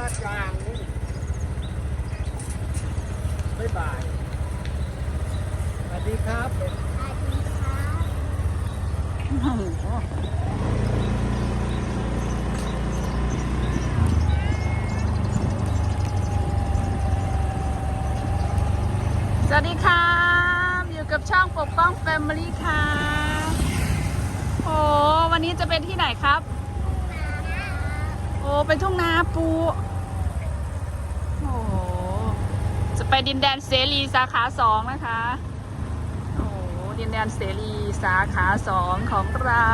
ลาดกลางนี่บ๊ายบาย สวัสดีครับสวัสดีครับอยู่กับช่องปกป้องแฟมิลี่ค่ะโอ้วันนี้จะเป็นที่ไหนครับ โอ้เป็นทุ่งนาปู โอ้ จะไปดินแดนเสรีสาขาสองนะคะ โอ้ดินแดนเสรีสาขาสองของเรา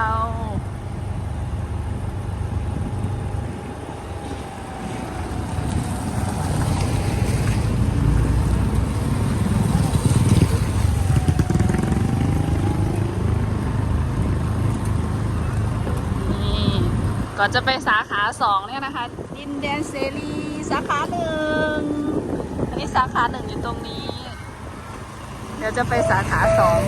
ก่อนจะไปสาขาสองเนี่ยนะคะ ดินแดนเสรีสาขาหนึ่ง สาขาหนึ่งอยู่ตรงนี้ เดี๋ยวจะไปสาขาสอง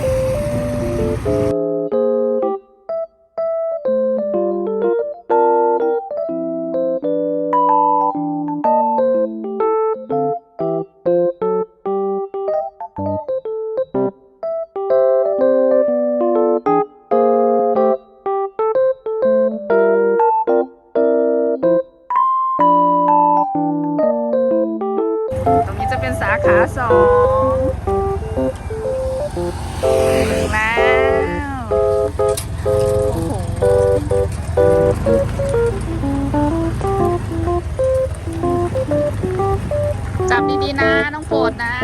ขาสองถึงแล้วโอ้โหจับดีๆนะ น้องโปรดนะ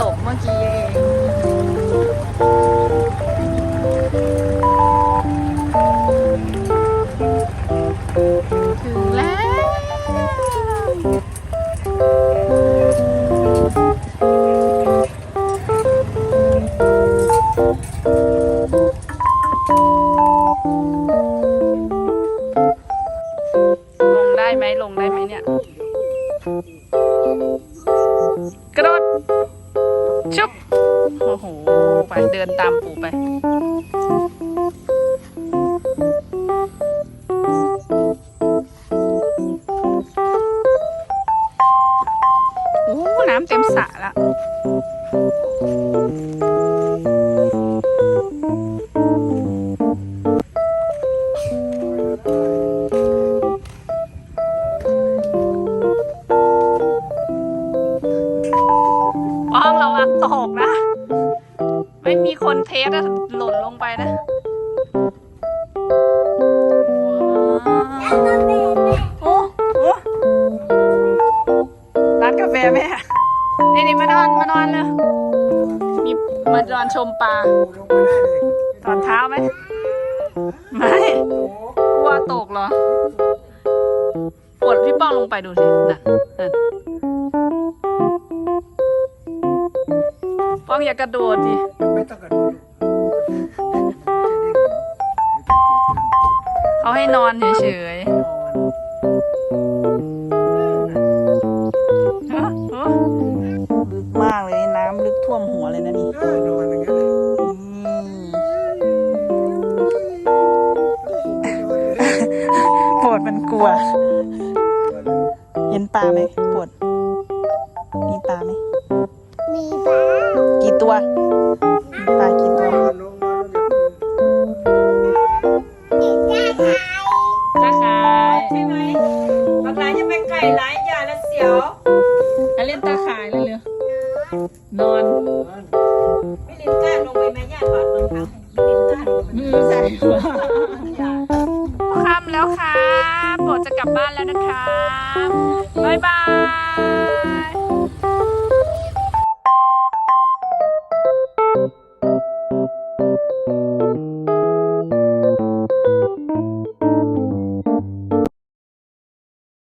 ตกเมื่อกี้เองถึงแล้ว ลงได้ไหมลงได้ไหมเนี่ย กระโดด ชุบโอ้โห ไปเดินตามปู่ไป โอ้ น้ำเต็มสระละ ไม่มีคนเทสอะหล่นลงไปนะว้าวโอ้โหร้านกาแฟแม่นี่นี่มานอนมานอนเลยมีมานอนชมปลาลงมาได้เลยถอนเท้าไหมไม่กลัวตกเหรอปวดพี่ป้องลงไปดูสิน่ะนั่น องอย่ากระโดดดิไม่ต้องกระโดดเขาให้นอนเฉยๆฮะฮะลึกมากเลยน้ำลึกท่วมหัวเลยนะนี่เออนอนอย่างนั้นเลยปวดมันกลัว เห็นปลาไหมปวดมีปลาไหม มีบ้ากี่ตัวมีปลากี่ตัวนอนลงนอนลงอย่าเพิ่งเด็กจ้าชายตาขายใช่ไหมบางร้านจะเป็นไก่ร้ายยาและเสียวอะเล่นตาขายเลยเลยนอนไม่ลิ้นกล้าลงไปแม่ย่าถอดรองเท้าให้ไม่ลิ้นกล้าลงไปมือใส่หัวย่าค่ำแล้วครับโปรดจะกลับบ้านแล้วนะครับบ๊ายบาย Música